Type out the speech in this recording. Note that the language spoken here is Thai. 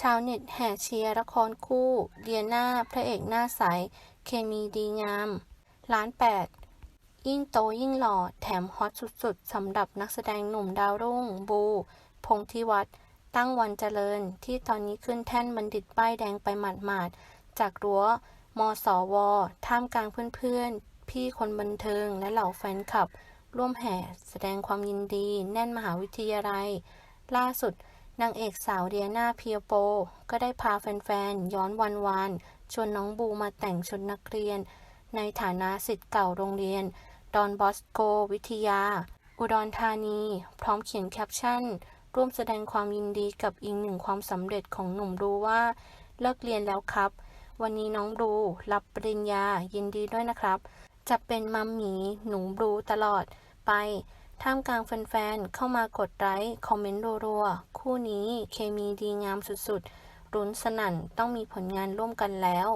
ชาวเน็ตแห่เชียร์ละครคู่ เดียนาพระเอกหน้าใส เคมีดีงาม ล้านแปด ยิ่งโตยิ่งหล่อ แถมฮอตสุดๆสำหรับนักแสดงหนุ่มดาวรุ่ง บู พงทิวัฒน์ตั้งวันเจริญที่ตอนนี้ขึ้นแท่นบัณฑิตป้ายแดงไปหมาดๆ จากรั้ว มสว ท่ามกลางเพื่อนๆ พี่คนบันเทิงและเหล่าแฟนคลับ ร่วมแห่แสดงความยินดี แน่นมหาวิทยาลัย ล่าสุด นางเอกสาวเดียนาเพียโป ก็ได้พาแฟนๆ ย้อนวันวานชวนน้องบูมาแต่งชุดนักเรียน ในฐานะสิทธิ์เก่าโรงเรียน ดอนบอสโก วิทยา อุดรธานี พร้อมเขียนแคปชั่น ร่วมแสดงความยินดีกับอีกหนึ่งความสำเร็จของหนุ่มรูว่า เลิกเรียนแล้วครับ วันนี้น้องบูรับปริญญายินดีด้วยนะครับ จะเป็นมัมหมีหนูบลูตลอดไป ท่ามกลางแฟนๆ เข้ามากดไลค์คอมเมนต์รัวๆ คู่นี้เคมีดีงามสุดๆรุ้นสนั่นต้องมีผลงานร่วมกันแล้ว